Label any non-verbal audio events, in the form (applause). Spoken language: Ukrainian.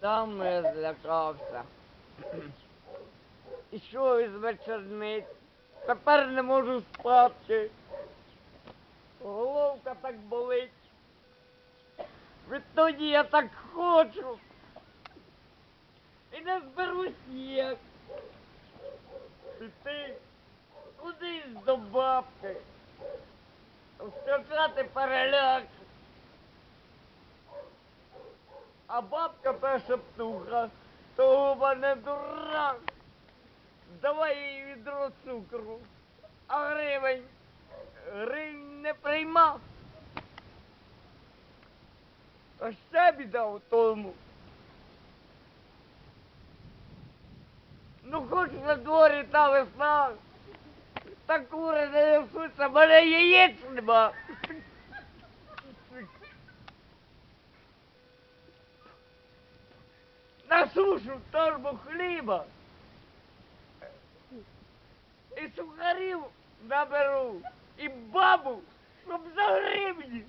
Там я злякався. (clears throat) Ішов із вечорниць. Тепер не можу спати. Головка так болить. Відтоді я так хочу. І не зберусь ніяк. Піти кудись до бабки. Скачати переляк. А бабка перша птуха, то у мене дурак. Давай їй відро цукру. А гривень? Гривень не приймав. А ще біда у тому. Ну хоч на дворі та весна. Та кури не несуться, мене яєць нема. На сушу торбу хліба. І сухарів наберу. І бабу, щоб за гривні.